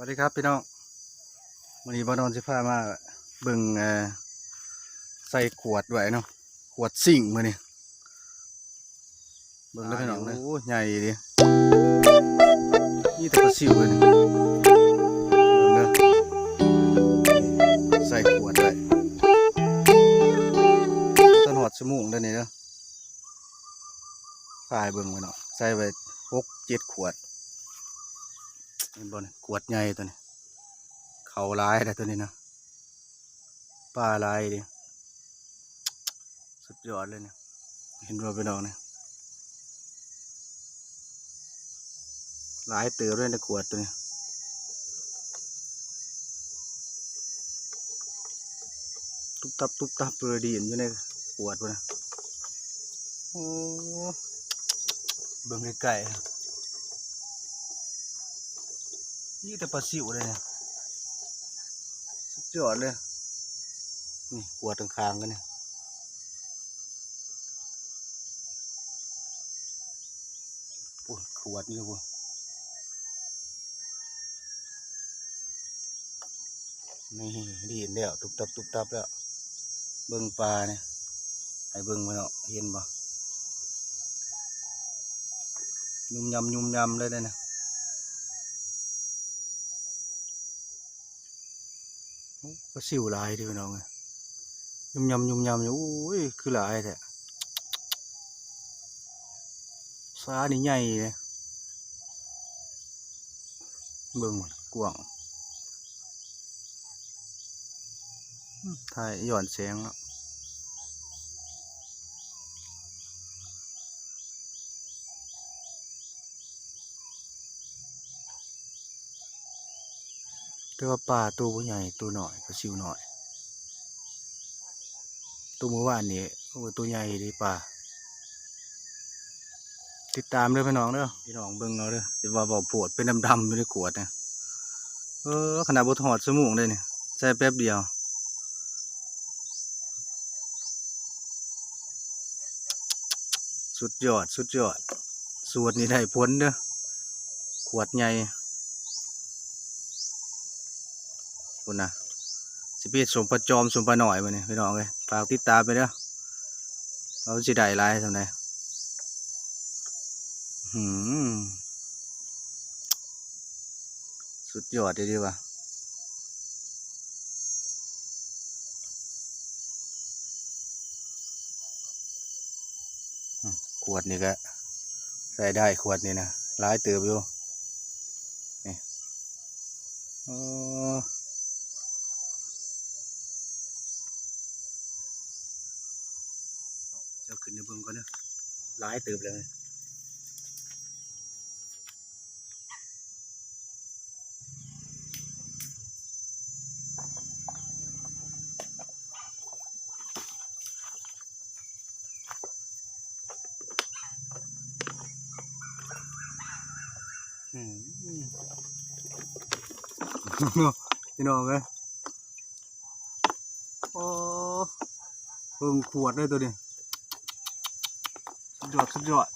วัสดีครับพี่น้องวันนี้บอนอนสิพามาเบิ่งเอ่อใส่ขวดไว้เนาะขวดซิ่งมือนี่เบิ่งได้อพี่น้องเลยโอ้ใหญ่ดินี่แต่กระสิวเลยนี่เบิ่งเด้อใส่ขวดไว้ต้นหอดสมุงเด้อนี่เด้อพายเบิ่งไว้เนาะใส่ไว้หกเจ็ดขวด เห็นบ่เนี่ยขวดใหญ่ตัวนี้ เขาลายแต่ตัวนี้นะป้าลายดิสุดยอดเลยเนี่ย เห็นบ่ไปน้องเนี่ยลายเตือด้วยในขวดตัวนี้ตุ๊บตับตุ๊บตับเปลือดีอยู่ในขวดวะนะโอ้เบิ่งใกลๆ นี่แต่ปลาสิวเลยเนี่ยสุดยอดเลย นี่หัวตรงคางกันเนี่ยปุ่นขวดนี่ปุ่นนี่ดีเห็นแล้วตุบตับตุบตับแล้ว เบิ่งปลาเนี่ยให้เบิ่งมาเนาะเห็นบ่ยุ่มยำยุ่มยำเลยเลยนะ ก็สิวหลายเดิพี่น้องเอ้ยยุ่มยำยุ่มยำอยู่โอ้ยคือหลายแท้สานี่ใหญ่เลยเบิ่งมันกว้างอืมถ่ายหย่อนแสงแล้ว แต่ว่าปลาตัวใหญ่ตัวหน่อยก็สิวหน่อย ตัวเมื่อวานนี้โอ้ตัวใหญ่ดีปลาติดตามเด้อพี่น้องเด้อพี่น้องเบิ่งเอาเด้อสิว่าบอกโผดเป็นดำๆอยู่ในขวดนะเออขนาดบ่ถอดสมูกเลยนี่ใช้แป๊บเดียวสุดยอด สุดยอดสูตรนี้ได้ผลเด้อขวดใหญ่ คุณนะสิพีสมประจอมสมประหน่อยมาเนี่ยพี่น้องเลยฝากติดตามไปเด้อเราสิได้หลายทำไงหืมสุดยอดเลยดีว่ะขวดนี่ก็ใส่ได้ขวดนี่นะหลายเติบอยู่นี่อ๋อ เจ้าขึ้นในเบิ่งก่อนเนะหลายติบเลยอืมพี่น้องเลยโอ้เบิ่งขวดเลยตัวนี้ สุดยอดสุดยอด